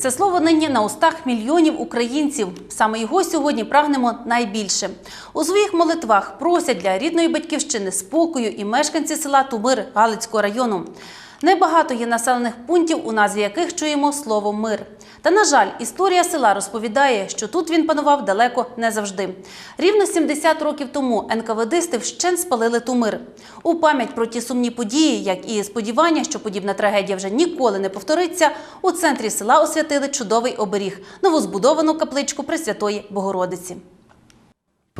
це слово нині на устах мільйонів українців. Саме його сьогодні прагнемо найбільше. У своїх молитвах просять для рідної батьківщини спокою і мешканці села Тумир Галицького району. Небагато є населених пунктів, у назві яких чуємо слово мир. Та на жаль, історія села розповідає, що тут він панував далеко не завжди. Рівно 70 років тому НКВДисти вщен спалили Тумир. У пам'ять про ті сумні події, як і сподівання, що подібна трагедія вже ніколи не повториться, у центрі села освятили чудовий оберіг новозбудовану капличку Пресвятої Богородиці.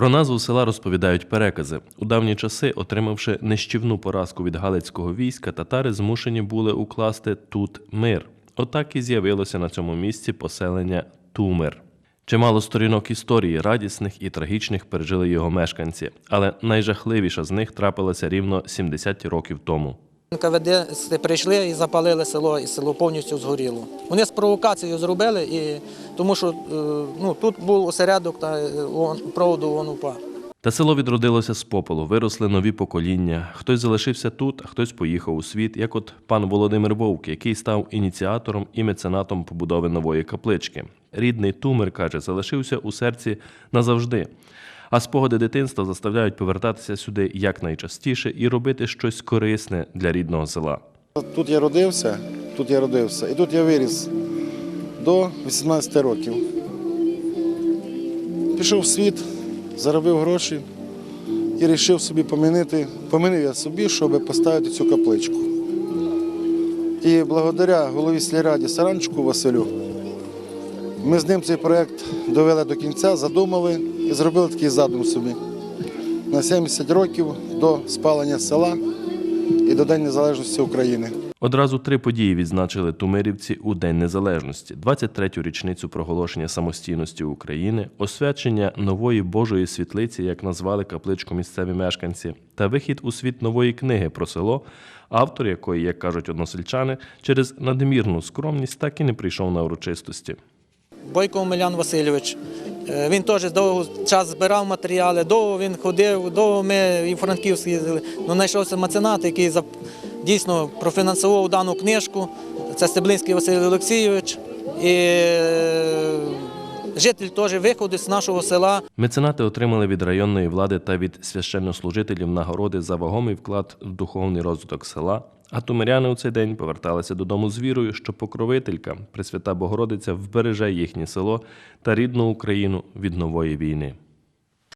Про назву села розповідають перекази. У давні часи, отримавши нищівну поразку від галицького війська, татари змушені були укласти тут мир. Отак і з'явилося на цьому місці поселення Тумир. Чимало сторінок історії, радісних і трагічних пережили його мешканці, але найжахливіша з них трапилася рівно 70 років тому. НКВД прийшли і запалили село, і село повністю згоріло. Вони з провокацією зробили, і, тому що е, ну, тут був осередок та е, проводу ОНУПА. Та село відродилося з попелу, виросли нові покоління. Хтось залишився тут, а хтось поїхав у світ, як от пан Володимир Вовк, який став ініціатором і меценатом побудови нової каплички. Рідний Тумер каже, залишився у серці назавжди. А спогади дитинства заставляють повертатися сюди якнайчастіше і робити щось корисне для рідного села. Тут я родився, тут я родився, і тут я виріс до 18 років. Пішов в світ, заробив гроші і вирішив собі помінити, помінив я собі, щоб поставити цю капличку. І благодаря голові сільраді Саранчику Василю ми з ним цей проєкт довели до кінця, задумали і зробили такий задум собі. На 70 років до спалення села і до День Незалежності України. Одразу три події відзначили тумирівці у День Незалежності: 23-ю річницю проголошення самостійності України, освячення нової Божої світлиці, як назвали капличку місцеві мешканці, та вихід у світ нової книги про село, автор якої, як кажуть односельчани, через надмірну скромність так і не прийшов на урочистості. Бойко Омелян Васильович. е, Він теж довго час збирав матеріали, довго він ходив, довго ми і Франківськ їздили. Ну, знайшовся меценат, який дійсно профінансував дану книжку. Це Стеблинський Василь Олексійович. І е, житель теж виходить з нашого села. Меценати отримали від районної влади та від священнослужителів нагороди за вагомий вклад в духовний розвиток села. А тумиряни у цей день поверталися додому з вірою, що покровителька, Пресвята Богородиця, вбереже їхнє село та рідну Україну від нової війни.